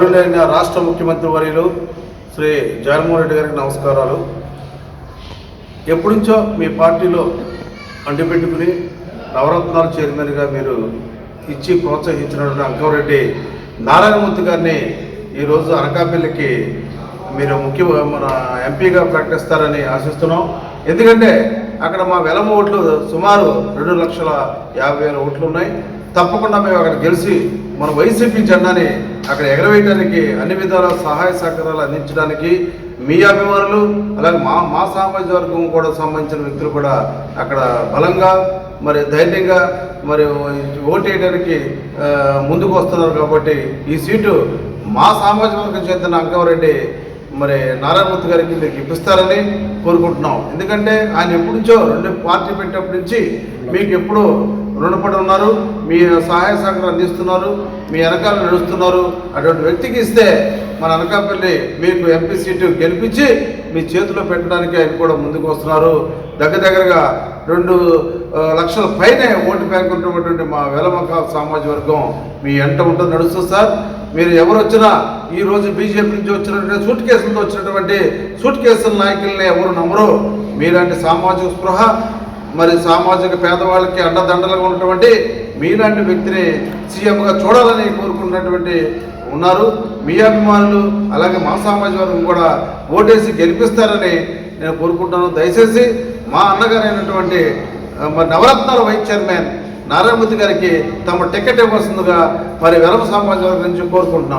రాష్ట్ర ముఖ్యమంత్రి వర్యులు శ్రీ జగన్మోహన్ రెడ్డి గారికి నమస్కారాలు. ఎప్పటి నుంచో మీ పార్టీలో అంటిపెట్టుకుని నవరత్నాల చైర్మన్గా మీరు ఇచ్చి ప్రోత్సహించినటువంటి అంకవరెడ్డి నారాయణమూర్తి గారిని ఈరోజు అనకాపల్లికి మీరు ముఖ్య మన ఎంపీగా ప్రకటిస్తారని ఆశిస్తున్నాం. ఎందుకంటే అక్కడ మా వెలమ ఓట్లు సుమారు రెండు లక్షల యాభై వేల ఓట్లు ఉన్నాయి. తప్పకుండా మేము అక్కడ గెలిచి మన వైసీపీ జెండాని అక్కడ ఎగరవేయడానికి అన్ని విధాల సహాయ సహకారాలు అందించడానికి మీ అభిమానులు అలాగే మా మా సామాజిక వర్గం కూడా సంబంధించిన వ్యక్తులు కూడా అక్కడ బలంగా మరి ధైర్యంగా మరి ఓటు వేయడానికి ముందుకు వస్తున్నారు కాబట్టి ఈ సీటు మా సామాజిక వర్గం చెందిన అంకవరెడ్డి మరి నారాయణమూర్తి గారికి మీకు ఇప్పిస్తారని కోరుకుంటున్నాం. ఎందుకంటే ఆయన ఎప్పటి నుంచో రెండు పార్టీ పెట్టినప్పటి నుంచి మీకు ఎప్పుడూ రుణపడి ఉన్నారు మీ సహాయ సహకారం అందిస్తున్నారు మీ వెనకాల నడుస్తున్నారు అటువంటి వ్యక్తికి ఇస్తే మన అనకాపల్లి మీకు ఎంపీ సీటు గెలిపించి మీ చేతిలో పెట్టడానికి ఆయన కూడా ముందుకు వస్తున్నారు. దగ్గర దగ్గరగా రెండు లక్షల పైనే ఓటు బ్యాంక్ ఉన్నటువంటి మా వెలమక సామాజిక వర్గం మీ ఎంట ఉంటుంది నడుస్తుంది సార్. మీరు ఎవరు వచ్చినా ఈరోజు బీజేపీ నుంచి వచ్చినటువంటి సూట్ కేసులతో వచ్చినటువంటి సూట్ కేసుల నాయకుల్ని ఎవరు నమ్మరు. మీలాంటి సామాజిక స్పృహ మరి సామాజిక పేదవాళ్ళకి అండదండలుగా ఉన్నటువంటి మీలాంటి వ్యక్తిని సీఎంగా చూడాలని కోరుకున్నటువంటి ఉన్నారు. మీ అభిమానులు అలాగే మా సామాజిక వర్గం కూడా ఓటేసి గెలిపిస్తారని నేను కోరుకుంటున్నాను. దయచేసి మా అన్నగారైనటువంటి మరి నవరత్నాల వైస్ చైర్మన్ నారాయణమూర్తి గారికి తమ టికెట్ ఇవ్వాల్సిందిగా మరి వెలమ సామాజిక వర్గం నుంచి కోరుకుంటున్నాను